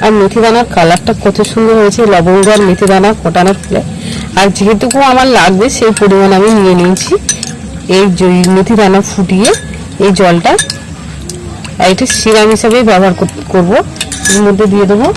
আর মেথি দানার কালারটা কত সুন্দর হয়েছে লবঙ্গ আর মেথি দানা ফোটানোর ফলে। আর যেহেতুকু আমার লাগবে, সেই পরিমাণ আমি নিয়ে নিয়েছি। এই মেথি দানা ফুটিয়ে এই জলটা, আর এটা সিরাম হিসাবেই ব্যবহার কর- করব। এর মধ্যে দিয়ে দেবো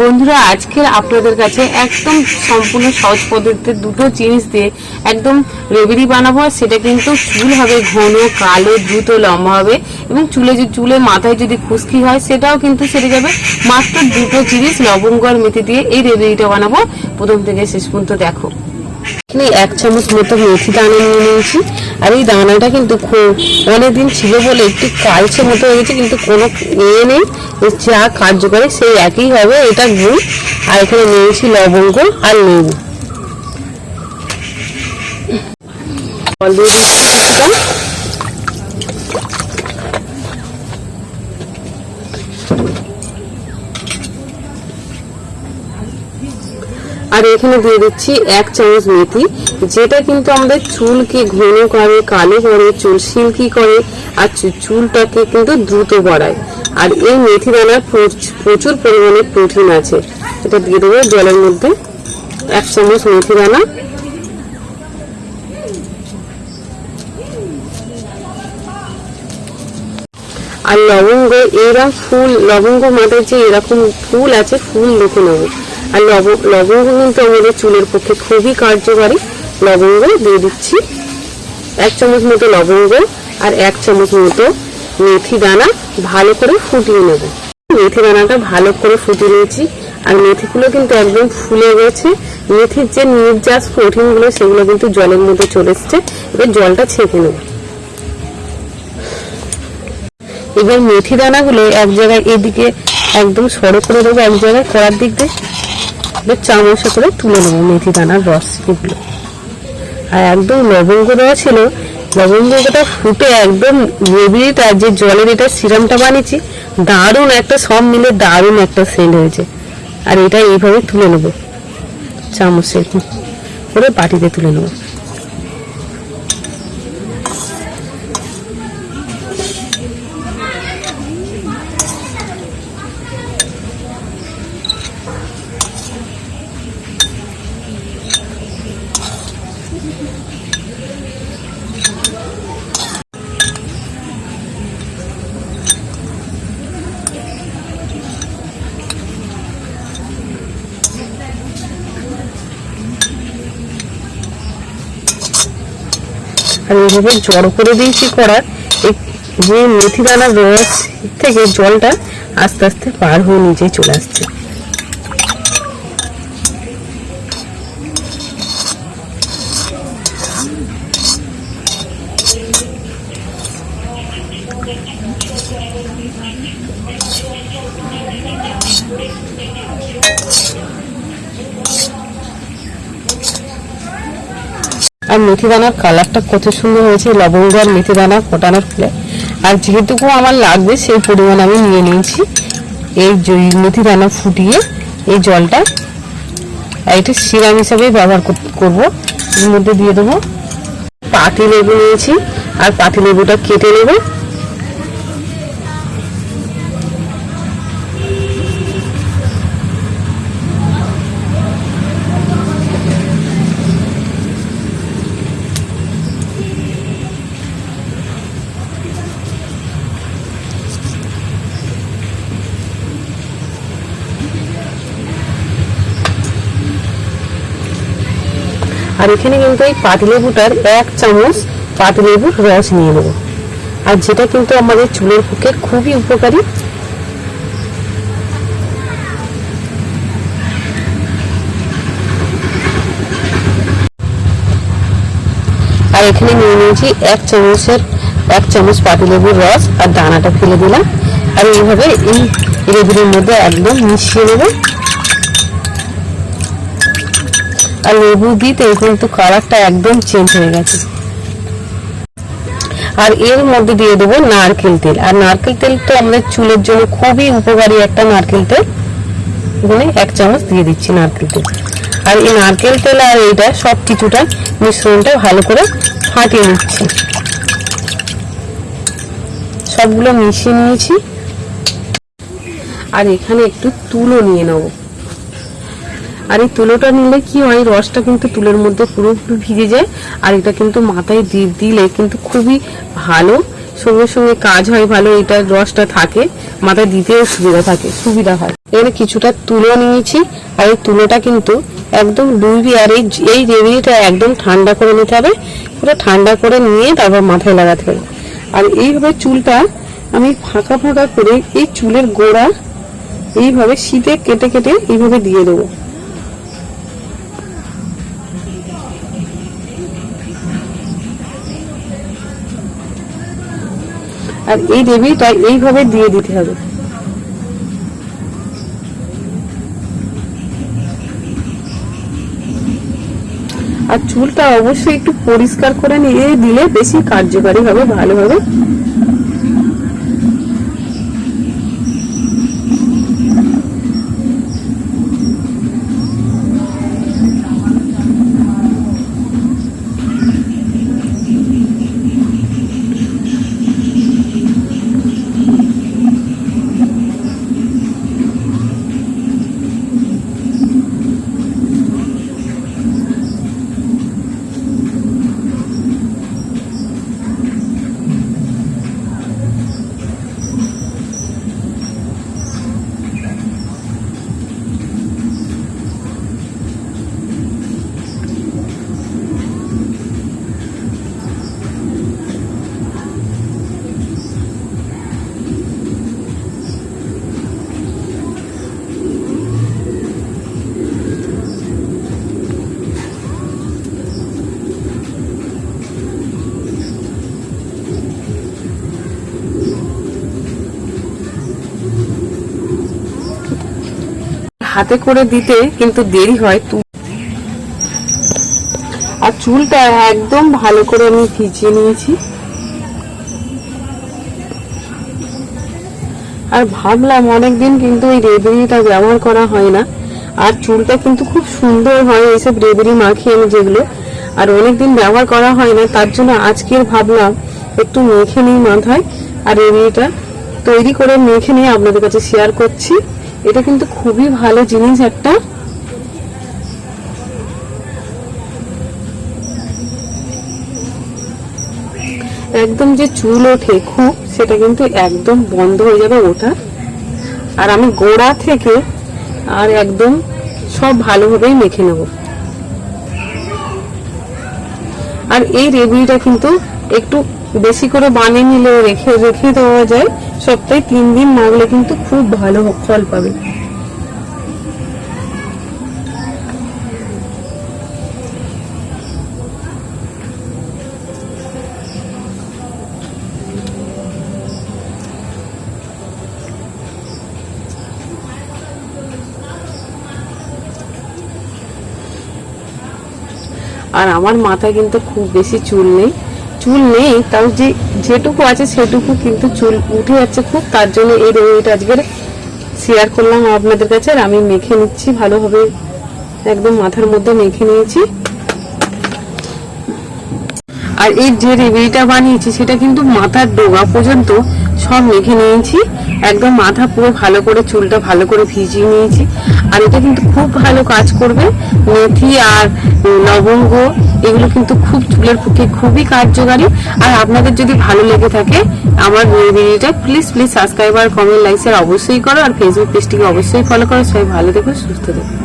বন্ধুরা আজকে আপনাদের কাছে একদম সম্পূর্ণ সহজ পদ্ধতিতে দুটো জিনিস দিয়ে একদম রেবিডি বানাবো, আর সেটা কিন্তু চুল হবে ঘন, কালো, দ্রুত লম্বা হবে এবং চুলে যে, চুলে মাথায় যদি খুশকি হয়, সেটাও কিন্তু সেরে যাবে। মাত্র দুটো জিনিস লবঙ্গ আর মেথি দিয়ে এই রেবিডিটা বানাবো। প্রথম থেকে শেষ পর্যন্ত দেখো। এখানে এক চামচ মতো মেথি দানা নিয়ে নিয়েছি। আর এই দানাটা কিন্তু খুব অনেকদিন ছিল বলে একটু কালচে মতো হয়ে গেছে, কিন্তু কোনো ইয়ে নেই যা কার্যকরী সেই একই হবে, এটা গুড়। আর এখানে নিয়েছি লবঙ্গ আর লেবু আর এখানে দিয়ে দিচ্ছি এক চামচ মেথি, যেটা কিন্তু আমাদের চুলকে ঘন করে, কালো করে, চুল সিল্কি করে, আর চুলটাকে কিন্তু দ্রুত বাড়ায়। আর এই মেথি দানার প্রচুর পরিমাণে প্রোটিন আছে। এটা দিয়ে দেবো জলের মধ্যে এক চামচ মেথি দানা। আর লবঙ্গ, এরা ফুল, লবঙ্গ মাথায় যে এরকম ফুল আছে, ফুল দেখে নেব। আর লব- লবঙ্গ কিন্তু আমাদের চুলের পক্ষে খুবই কার্যকারী। লবঙ্গ দিয়ে দিচ্ছি। এক চামচ মতো লবঙ্গ আর এক চামচ মতো মেথি দানা ভালো করে ফুটিয়ে নেব। মেথি দানাটা ভালো করে ফুটিয়ে নিয়েছি। আর মেথিগুলো কিন্তু একদম ফুলে গেছে। মেথির যে নির্যাস প্রোটিনগুলো, সেগুলো কিন্তু জলের মধ্যে চলে এসছে। এবার জলটা ছেঁকে নেব। এবার মেথি দানাগুলো এক জায়গায় এদিকে একদম সরো করে দেবো এক জায়গায় কড়ার দিক দিয়ে চামচে করে তুলে নেব মেথি দানার রস এগুলো। আর একদম লবঙ্গ দেওয়া ছিল, লবঙ্গটা ফুটে একদম রেবিটা যে জলের এটা সিরামটা বানিয়েছি, দারুণ একটা, সব মিলে দারুণ একটা সেন্ট হয়েছে। আর এটা এইভাবে তুলে নেব, চামচে করে বাটিতে তুলে নেব। আর এইভাবে জড়ো করে দিয়েছি করার? যে মেথি দানার রস থেকে জলটা আস্তে আস্তে পার হয়ে নিচে চলে আসছে। আর মেথি দানার কালারটা কত সুন্দর হয়েছে লবঙ্গ আর মেথি দানা ফোটানোর ফলে। আর যেহেতুকু আমার লাগবে, সেই পরিমাণ আমি নিয়ে নিয়েছি। এই মেথি দানা ফুটিয়ে এই জলটা এটা সিরাম হিসাবে ব্যবহার কর- করব। এর মধ্যে দিয়ে দেবো। পাতি লেবু নিয়েছি, আর পাতি লেবুটা কেটে নেব। আর এখানে কিন্তু এই পাতিলেবুটার এক চামচ পাতিলেবুর রস নিয়ে নেব। আর যেটা কিন্তু আমাদের চুলের পক্ষে খুবই উপকারী। আর এখানে নিয়ে নিয়েছি এক চামচের, এক চামচ পাতিলেবুর রস আর দানাটা ফেলে দিলাম। আর এইভাবে এই রেগুলির মধ্যে একদম মিশিয়ে নেব। আর লেবু দিতে কিন্তু কালারটা একদম চেঞ্জ হয়ে গেছে। আর এর মধ্যে দিয়ে দেবো নারকেল তেল। আর নারকেল তেল তো আমাদের চুলের জন্য খুবই উপকারী একটা নারকেল তেল। এখানে এক চামচ দিয়ে দিচ্ছি নারকেল তেল। আর এই নারকেল তেল আর এইটা সব কিছুটা মিশ্রণটা ভালো করে ফাটিয়ে নিচ্ছি। সবগুলো মিশিয়ে নিয়েছি। আর এখানে একটু তুলো নিয়ে নেব। আর এই তুলোটা নিলে কি হয় রসটা কিন্তু তুলোর মধ্যে পুরোপুরি ভিজে যায়, আর এটা কিন্তু মাথায় দিলে কিন্তু খুবই ভালো। সঙ্গে সঙ্গে কাজ হয় ভালো এটা রসটা থাকে, মাথায় দিতেও সুবিধা থাকে, সুবিধা হয়। এখানে কিছুটা তুলো নিয়েছি, আর এই তুলোটা কিন্তু একদম ডুবি আর এই এই রেমেডিটা একদম ঠান্ডা করে নিতে হবে, পুরো ঠান্ডা করে নিয়ে তারপর মাথায় লাগাতে হবে। আর এইভাবে চুলটা আমি ফাঁকা ফাঁকা করে এই চুলের গোড়া এইভাবে শীতে কেটে কেটে এইভাবে দিয়ে দেবো। আর এই দেবী তাই এইভাবে দিয়ে দিতে হবে। আর চুলটা অবশ্যই একটু পরিষ্কার করে নিয়ে দিলে বেশি কার্যকারী হবে ভালো হাতে করে দিতে কিন্তু দেরি হয়। আর চুলটা একদম ভালো করে আমি ভিজিয়ে নিয়েছি। আর ভাবলাম অনেকদিন কিন্তু এই রেবেরিটা ব্যবহার করা হয় না। আর চুলটা কিন্তু খুব সুন্দর হয় এইসব রেবেরি মাখিয়ে আমি যেগুলো। আর অনেকদিন ব্যবহার করা হয় না, তার জন্য আজকের ভাবলাম একটু মেখে নিই মাথায়। আর রেবেরিটা তৈরি করে মেখে নিয়ে আপনাদের কাছে শেয়ার করছি। এটা কিন্তু খুবই ভালো জিনিস একটা। একদম যে চুল ওঠে খুব সেটা কিন্তু একদম বন্ধ হয়ে যাবে ওঠা আর আমি গোড়া থেকে আর একদম সব ভালোভাবেই মেখে নেব। আর এই রেগুলিটা কিন্তু একটু বেশি করে বানিয়ে নিলে, রেখে রেখে দেওয়া যায়, সপ্তাহে তিন দিন মাগলে কিন্তু খুব ভালো ফল পাবে। আর আমার মাথায় কিন্তু খুব বেশি চুল নেই। চুল নেই তাও যে, যেটুকু আছে সেটুকু কিন্তু চুল উঠে যাচ্ছে খুব, তার জন্য এই রেমেডিটা আজকের শেয়ার করলাম আপনাদের কাছে। আর আমি মেখে নিচ্ছি ভালোভাবে, একদম মাথার মধ্যে মেখে নিয়েছি। আর এই যে রেমেডিটা বানিয়েছি, সেটা কিন্তু মাথার ডোগা পর্যন্ত সব মেখে নিয়েছি। একদম মাথা পুরো ভালো করে, চুলটা ভালো করে ভিজিয়ে নিয়েছি। আর এটা কিন্তু খুব ভালো কাজ করবে, মেথি আর লবঙ্গ এগুলো কিন্তু খুব চুলের পক্ষে খুবই কার্যকারী। আর আপনাদের যদি ভালো লেগে থাকে, আমার ভিডিওটা প্লিজ প্লিজ সাবস্ক্রাইব আর কমেন্ট লাইক শেয়ার অবশ্যই করো। আর ফেসবুক পেজটিকে অবশ্যই ফলো করো। সবাই ভালো দেখো সুস্থ দেখো